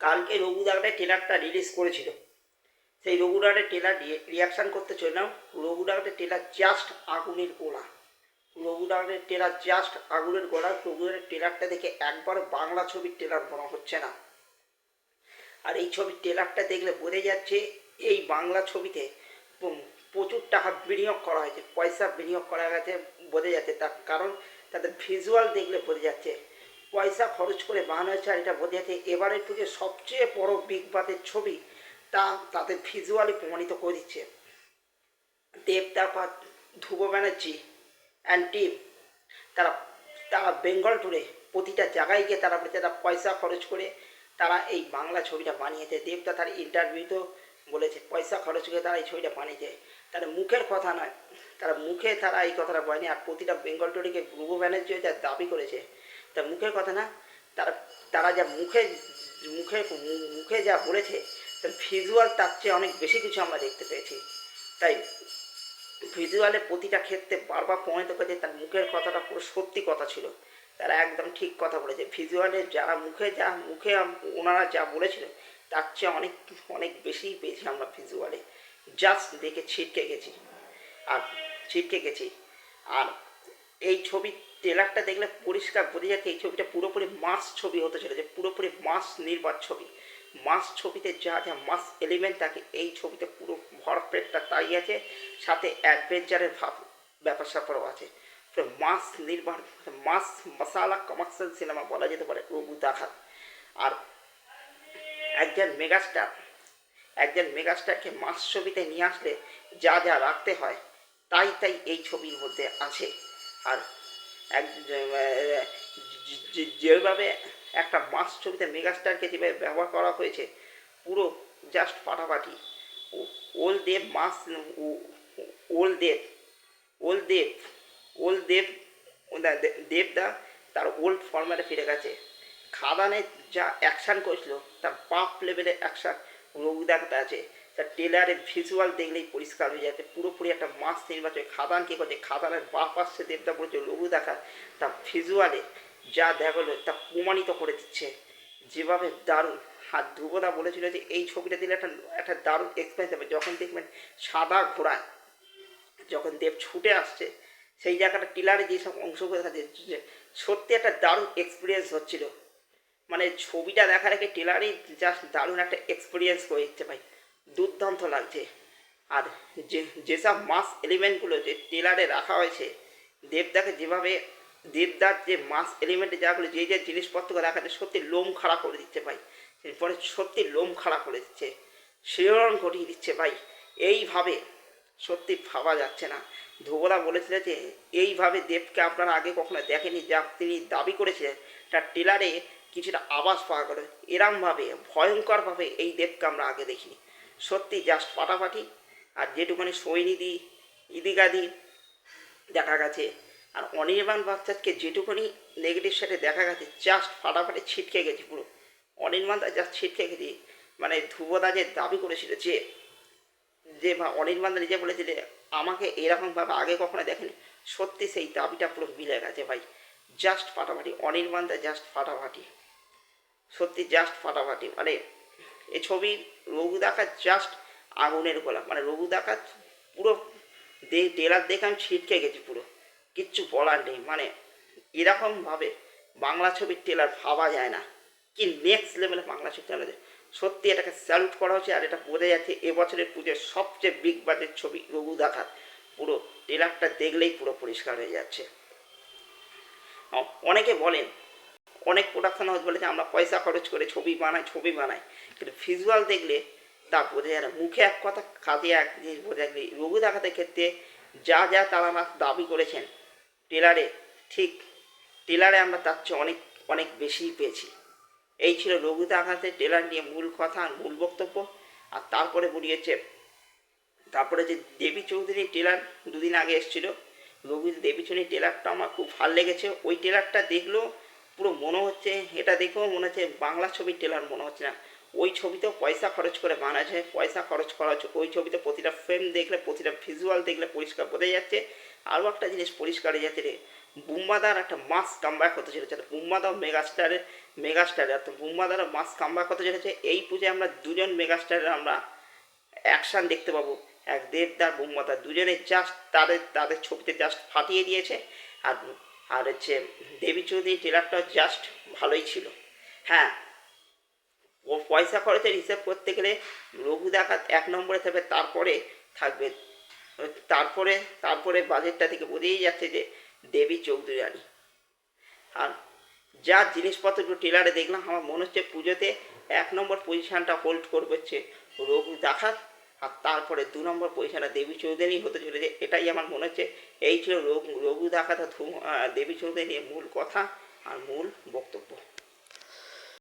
কালকে রঘুদাগটা ট্রেলারটা রিলিজ করেছিল। সেই রঘুদাগের ট্রেলার রিয়াকশান করতে চললাম রঘুদাগের ট্রেলার জাস্ট আগুনের গোলা। রঘুদাগের ট্রেলার জাস্ট আগুনের গোলা। রঘুদাগের ট্রেলারটা দেখে একবার বাংলা ছবির ট্রেলার মনে হচ্ছে না। আর এই ছবির ট্রেলারটা দেখলে বোঝা যাচ্ছে এই বাংলা ছবিতে প্রচুর টাকা বিনিয়োগ করা হয়েছে, পয়সা বিনিয়োগ করা গেছে বোঝা যাচ্ছে তার। কারণ তাদের ভিজুয়াল দেখলে বোঝা যাচ্ছে পয়সা খরচ করে বানানো হয়েছে আর এটা বোঝা যাচ্ছে এবারের পুজো সবচেয়ে বড় বিগ বাতের ছবি, তা তাদের ভিজুয়ালি প্রমাণিত করে দিচ্ছে। দেবদাপা ধ্রুব ব্যানার্জি অ্যান্ড টিম তারা তারা বেঙ্গল ট্যুরে প্রতিটা জায়গায় গিয়ে তারা তারা পয়সা খরচ করে তারা এই বাংলা ছবিটা বানিয়েছে। দেবদা তার ইন্টারভিউতেও বলেছে, পয়সা খরচ করে তারা এই ছবিটা বানিয়েছে। তারা মুখের কথা নয়, তারা মুখে তারা এই কথাটা বলেনি, আর প্রতিটা বেঙ্গল টুরিকে ধ্রুব ব্যানার্জিও যা দাবি করেছে তা মুখের কথা না, তারা তারা যা মুখে মুখে মুখে যা বলেছে তার ভিজুয়াল তার চেয়ে অনেক বেশি কিছু আমরা দেখতে পেয়েছি। তাই ভিজুয়ালে প্রতিটা ক্ষেত্রে বারবার প্রমাণিত করেছে তার মুখের কথাটা পুরো সত্যি কথা ছিল। তারা একদম ঠিক কথা বলেছে। ভিজুয়ালে যারা মুখে যা, মুখে ওনারা যা বলেছিল, তার চেয়ে অনেক অনেক বেশিই পেয়েছি আমরা ভিজুয়ালে জাস্ট দেখে ছিটকে গেছি। আর ছিটকে গেছি। আর এই ছবি ট্রেলারটা দেখলে পরিষ্কার বোঝা যাচ্ছে এই ছবিটা পুরোপুরি মাস ছবি হতে চলেছে, পুরোপুরি মাস নির্বাচ ছবি। মাস ছবিতে যা যা মাস এলিমেন্ট থাকে, এই ছবিতে পুরো ভরপেটটা তাই আছে, সাথে অ্যাডভেঞ্চারের ভাব ব্যাপার স্যাপারও আছে মাস নির্মাণ মাস মশালা কমার্শিয়াল সিনেমা বলা যেতে পারে, রঘু দেখার আর একজন মেগাস্টার একজন মেগাস্টারকে মাস ছবিতে নিয়ে আসলে যা যা রাখতে হয়, তাই তাই এই ছবির মধ্যে আছে। আর এক যেভাবে একটা মাস ছবিতে মেগাস্টারকে যেভাবে ব্যবহার করা হয়েছে, পুরো জাস্ট ও- ওল দেব মাস ওল দেব ওল দেব ওল দেব দেবদা তার ওল্ড ফর্ম্যাটে ফিরে গেছে। খাদানে যা অ্যাকশান করেছিল, তার পাপ লেভেলের অ্যাকশান রঘুদাতে আছে। তার টেলারের ভিজুয়াল দেখলেই পরিষ্কার হয়ে যাচ্ছে পুরোপুরি একটা মাস নির্বাচন খাদান কী করছে? খাদানের বাপ আসছে দেবদা বলেছে, লঘু দেখা। তার ভিজুয়ালে যা দেখাল, তা প্রমাণিত করে দিচ্ছে। যেভাবে দারুণ। আর ধ্রুবদা বলেছিল যে, এই ছবিটা দিলে একটা একটা দারুণ এক্সপিরিয়েন্স হবে। যখন দেখবেন সাদা ঘোড়ায় যখন দেব ছুটে আসছে, সেই জায়গাটা টিলারে যেসব অংশগুলো দেখা যাচ্ছে সত্যি একটা দারুণ এক্সপিরিয়েন্স হচ্ছিল। মানে ছবিটা দেখার আগে টেলারেই জাস্ট দারুণ একটা এক্সপিরিয়েন্স করে দিচ্ছে ভাই। দুর্দান্ত লাগছে। আর যে, যেসব মাস এলিমেন্টগুলো যে টেলারে রাখা হয়েছে, দেবদাকে যেভাবে, দেবদার যে মাস এলিমেন্টে যাগুলো যে যে জিনিসপত্রগুলো রাখা আছে, সত্যি লোম খাড়া করে দিচ্ছে ভাই। এরপরে সত্যি লোম খাড়া করে দিচ্ছে। শিহরণ ঘটিয়ে দিচ্ছে ভাই। এইভাবে সত্যি ভাবা যাচ্ছে না। ধ্রুবদা বলেছিল যে, এইভাবে দেবকে আপনারা আগে কখনো দেখেনি যা তিনি দাবি করেছিলেন। তার টেলারে কিছুটা আবাস পাওয়া গেল। এরমভাবে, ভয়ঙ্করভাবে এই দেবকে আমরা আগে দেখিনি। সত্যি জাস্ট ফাটাফাটি। আর যেটুখানি সৈনিধি ইদিগাদি দেখা গেছে। আর অনির্বাণ বাচ্চাকে যেটুকুনি নেগেটিভ সাইডে দেখা গেছে জাস্ট ফাটাফাটি ছিটকে গেছে পুরো। অনির্বাণ দা জাস্ট ছিটকে গেছে। মানে ধ্রুবদা যে দাবি করেছিল যে যে বা অনির্বাণ দা নিজে বলেছিল আমাকে এরকমভাবে আগে কখনো দেখেনি। সত্যি সেই দাবিটা পুরো মিলে গেছে ভাই। জাস্ট ফাটাফাটি, অনির্বাণ দা জাস্ট ফাটাফাটি। সত্যি জাস্ট ফাটাফাটি। মানে এই ছবির রঘু দেখা জাস্ট আগুনের গোলা মানে রঘু দেখা পুরো টেলার দেখে আমি ছিটকে গেছি পুরো। কিচ্ছু বলার নেই। মানে এরকমভাবে বাংলা ছবির টেলার ভাবা যায় না। কি নেক্সট লেভেলে বাংলা ছবি টেলার সত্যি এটাকে স্যালুট করা হচ্ছে আর এটা বোঝা যাচ্ছে এবছরের পুজোর সবচেয়ে বিগ বাজেট ছবি রঘু দেখা পুরো টেলারটা দেখলেই পুরো পরিষ্কার হয়ে যাচ্ছে। অনেকে বলেন অনেক প্রোডাকশন হাউস বলেছে, আমরা পয়সা খরচ করে ছবি বানাই ছবি বানাই। কিন্তু ভিজুয়াল দেখলে তা বোঝা যায় না। মুখে এক কথা কাজে এক জিনিস বোঝা যায়। রঘু দেখাতে ক্ষেত্রে যা যা তারা দাবি করেছেন টেলারে ঠিক টেলারে আমরা তার চেয়ে অনেক অনেক বেশিই পেয়েছি। এই ছিল রঘু দেখাতে টেলার নিয়ে মূল কথা আর মূল বক্তব্য। আর তারপরে বুড়িয়েছে তারপরে যে দেবী চৌধুরী টেলার দুদিন আগে এসেছিল রঘু দেবী চৌধুরী টেলারটা আমার খুব ভালো লেগেছে। ওই টেলারটা দেখলেও পুরো মনে হচ্ছে, এটা দেখেও মনে হচ্ছে বাংলা ছবির টেলার মনে হচ্ছে না। ওই ছবিতেও পয়সা খরচ করে বানাচ্ছে, পয়সা খরচ করা হচ্ছে। ওই ছবিতে প্রতিটা ফ্রেম দেখলে, প্রতিটা ভিজুয়াল দেখলে পরিষ্কার বোঝা যাচ্ছে। আরও একটা জিনিস পরিষ্কার হয়ে যাচ্ছে রে বুম্বাদার একটা মাস কামব্যাক হতে চলেছে। বুম্বাদাও মেগাস্টারের মেগাস্টারের অর্থাৎ বুম্বাদারও মাস কামব্যাক হতে চলেছে। এই পুজোয় আমরা দুজন মেগাস্টারের আমরা অ্যাকশান দেখতে পাবো। এক দেবদার বুম্বাদা দুজনে জাস্ট তাদের তাদের ছবিতে জাস্ট ফাটিয়ে দিয়েছে। আর আর হচ্ছে দেবী চৌধুরী ট্রেলারটাও জাস্ট ভালোই ছিল। হ্যাঁ ও পয়সা খরচের হিসেব করতে গেলে রঘু ডাকাত এক নম্বরে থাকবে, তারপরে থাকবে, তারপরে তারপরে বাজেটটা থেকে বোঝেই যাচ্ছে যে দেবী চৌধুরী আর যা জিনিসপত্রগুলো ট্রেলারে দেখলাম, আমার মনে হচ্ছে পুজোতে এক নম্বর পজিশানটা হোল্ড করবে হচ্ছে রঘু ডাকাত। আর তারপরে দু নম্বর পয়সাটা দেবী চৌধুরী হতে চলেছে। এটাই আমার মনে হচ্ছে, এই ছিল রঘু রঘু আর ধু- দেবী চৌধুরী মূল কথা আর মূল বক্তব্য।